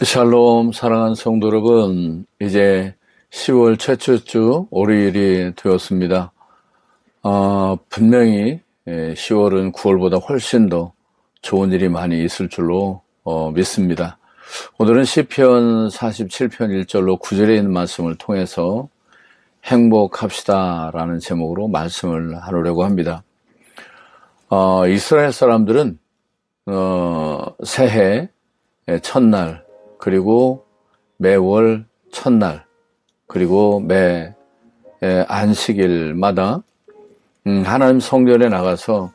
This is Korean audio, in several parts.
샬롬 사랑하는 성도 여러분 이제 10월 최초 주 월요일이 되었습니다. 아, 분명히 10월은 9월보다 훨씬 더 좋은 일이 많이 있을 줄로 어, 믿습니다. 오늘은 시편 47편 1절로 9절에 있는 말씀을 통해서 행복합시다 라는 제목으로 말씀을 하려고 합니다. 어, 이스라엘 사람들은 어, 새해 첫날 그리고 매월 첫날 그리고 매 안식일마다 음, 하나님 성전에 나가서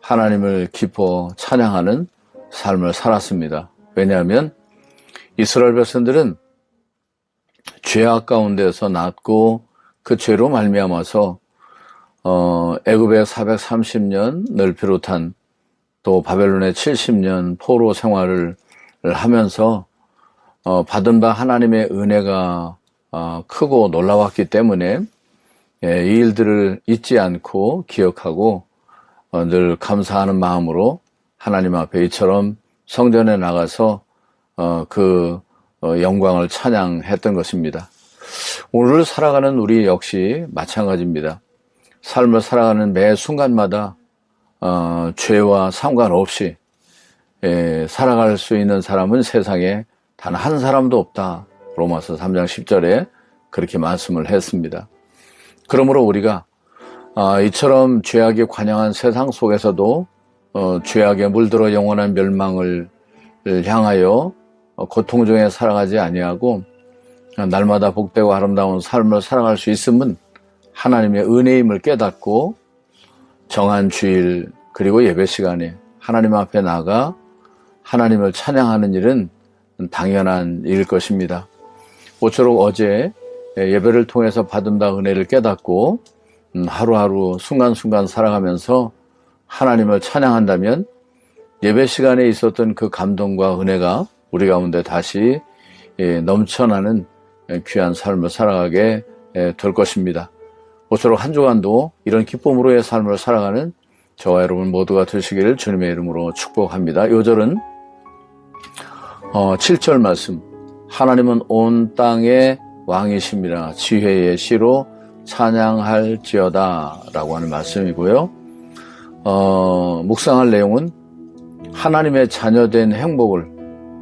하나님을 기뻐 찬양하는 삶을 살았습니다. 왜냐하면 이스라엘 백성들은 죄악 가운데서 났고 그 죄로 말미암아서 어, 애굽의 430년을 비롯한 또 바벨론의 70년 포로 생활을 하면서 어, 받은 바 하나님의 은혜가 어, 크고 놀라웠기 때문에 예, 이 일들을 잊지 않고 기억하고 어, 늘 감사하는 마음으로 하나님 앞에 이처럼 성전에 나가서 어, 그 어, 영광을 찬양했던 것입니다. 오늘 살아가는 우리 역시 마찬가지입니다. 삶을 살아가는 매 순간마다 어, 죄와 상관없이 예, 살아갈 수 있는 사람은 세상에 단 한 사람도 없다. 로마서 3장 10절에 그렇게 말씀을 했습니다. 그러므로 우리가 아, 이처럼 죄악에 관영한 세상 속에서도 어, 죄악에 물들어 영원한 멸망을 향하여 어, 고통 중에 살아가지 아니하고 날마다 복되고 아름다운 삶을 살아갈 수 있음은 하나님의 은혜임을 깨닫고 정한 주일 그리고 예배 시간에 하나님 앞에 나가 하나님을 찬양하는 일은 당연한 일일 것입니다. 모쪼록 어제 예배를 통해서 받은 바 은혜를 깨닫고 음, 하루하루 순간순간 살아가면서 하나님을 찬양한다면 예배 시간에 있었던 그 감동과 은혜가 우리 가운데 다시 예, 넘쳐나는 귀한 삶을 살아가게 될 것입니다. 모쪼록 한 주간도 이런 기쁨으로의 삶을 살아가는 저와 여러분 모두가 되시기를 주님의 이름으로 축복합니다. 요절은 어, 7절 말씀 하나님은 온 땅의 왕이십니다. 지혜의 시로 찬양할지어다 라고 하는 말씀이고요. 어, 묵상할 내용은 하나님의 자녀된 행복을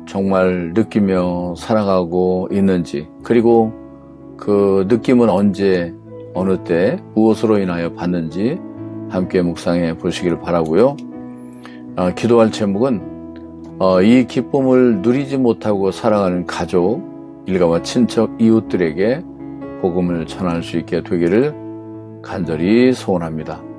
정말 느끼며 살아가고 있는지 그리고 그 느낌은 언제 어느 때 무엇으로 인하여 받는지 함께 묵상해 보시기를 바라고요. 어, 기도할 제목은 어, 이 기쁨을 누리지 못하고 살아가는 가족, 일가와 친척, 이웃들에게 복음을 전할 수 있게 되기를 간절히 소원합니다.